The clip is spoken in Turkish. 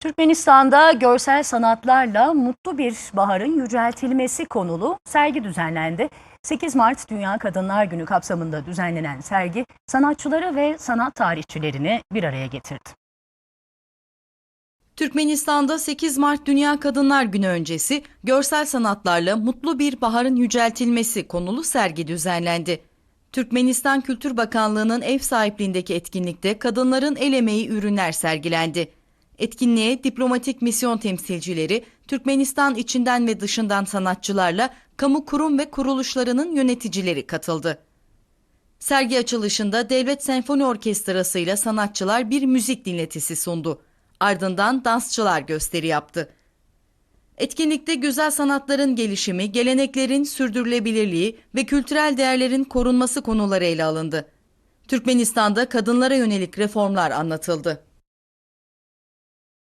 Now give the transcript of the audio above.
Türkmenistan'da görsel sanatlarla mutlu bir baharın yüceltilmesi konulu sergi düzenlendi. 8 Mart Dünya Kadınlar Günü kapsamında düzenlenen sergi sanatçıları ve sanat tarihçilerini bir araya getirdi. Türkmenistan'da 8 Mart Dünya Kadınlar Günü öncesi görsel sanatlarla mutlu bir baharın yüceltilmesi konulu sergi düzenlendi. Türkmenistan Kültür Bakanlığı'nın ev sahipliğindeki etkinlikte kadınların el emeği ürünler sergilendi. Etkinliğe diplomatik misyon temsilcileri, Türkmenistan içinden ve dışından sanatçılarla kamu kurum ve kuruluşlarının yöneticileri katıldı. Sergi açılışında Devlet Senfoni Orkestrası ile sanatçılar bir müzik dinletisi sundu. Ardından dansçılar gösteri yaptı. Etkinlikte güzel sanatların gelişimi, geleneklerin sürdürülebilirliği ve kültürel değerlerin korunması konuları ele alındı. Türkmenistan'da kadınlara yönelik reformlar anlatıldı.